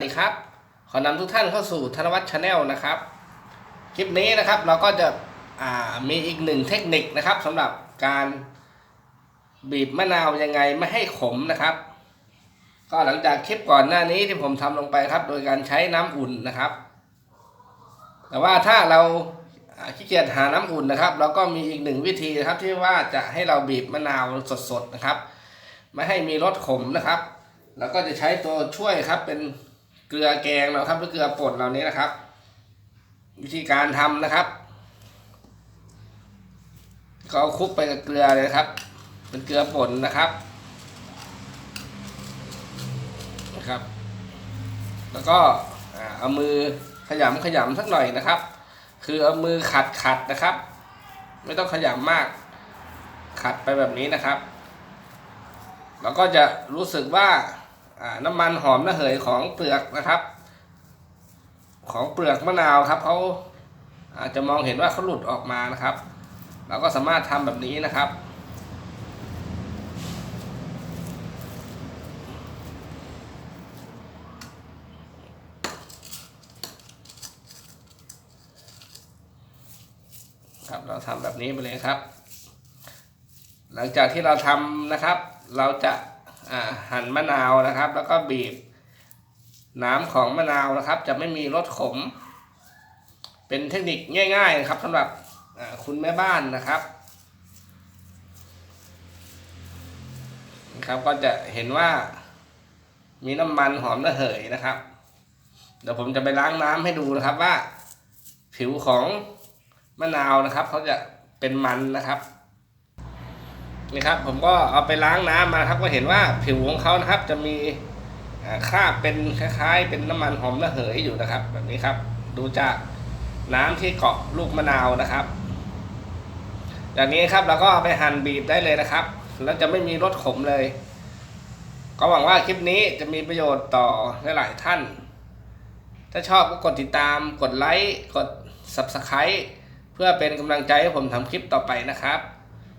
สวัสดีครับ ขอนำทุกท่านเข้าสู่ธนวัฒน์ชาแนลนะครับ คลิปนี้นะครับเราก็จะมีอีกหนึ่งเทคนิคนะครับสำหรับการบีบมะนาวยังไงไม่ให้ขมนะครับ ก็หลังจากคลิปก่อนหน้านี้ที่ผมทำลงไปครับ โดยการใช้น้ำอุ่นนะครับ แต่ว่าถ้าเราอ่าขี้เกียจหาน้ำอุ่นนะครับ เราก็มีอีกหนึ่งวิธีนะครับที่ว่าจะให้เราบีบมะนาวสดๆนะครับ ไม่ให้มีรสขมนะครับ แล้วก็จะใช้ตัวช่วยครับเป็น เกลือแกงเราครับหรือเกลือป่นเหล่านี้นะครับ วิธีการทำนะครับ ก็เอาคลุกไปกับเกลือเลยครับ เป็นเกลือป่นนะครับนะครับ แล้วก็เอามือขยำขยำสักหน่อยนะครับ คือเอามือขัดขัดนะครับ ไม่ต้องขยำมาก ขัดไปแบบนี้นะครับเราก็จะรู้สึกว่า น้ำมันหอมระเหยของเปลือกนะครับ ของเปลือกมะนาวครับเขาอาจจะมองเห็นว่าเขาหลุดออกมานะครับ เราก็สามารถทำแบบนี้นะครับครับเราทำแบบนี้ไปเลยครับ หลังจากที่เราทำนะครับ เราจะ หั่นมะนาวนะครับ แล้วก็บีบ น้ำของมะนาวนะครับ จะไม่มีรสขม เป็นเทคนิคง่ายๆนะครับสำหรับคุณแม่บ้านนะครับนะครับก็จะเห็นว่ามีน้ำมันหอมระเหยนะครับ เดี๋ยวผมจะไปล้างน้ำให้ดูนะครับว่า ผิวของมะนาวนะครับเขาจะเป็นมันนะครับ นี่ครับผมก็เอาไปล้างน้ำมาครับก็เห็นว่าผิวของเขานะครับ จะมีคราบเป็นคล้ายๆ เป็นน้ำมันหอมระเหยอยู่นะครับ แบบนี้ครับ ดูจากน้ำที่เกาะลูกมะนาวนะครับจากนี้ครับเราก็เอาไปหั่นบีบได้เลยนะครับ แล้วจะไม่มีรสขมเลย ก็หวังว่าคลิปนี้จะมีประโยชน์ต่อหลายๆท่าน ถ้าชอบก็กดติดตามกดไลค์กด Subscribe เพื่อเป็นกำลังใจให้ผมทำคลิปต่อไปนะครับ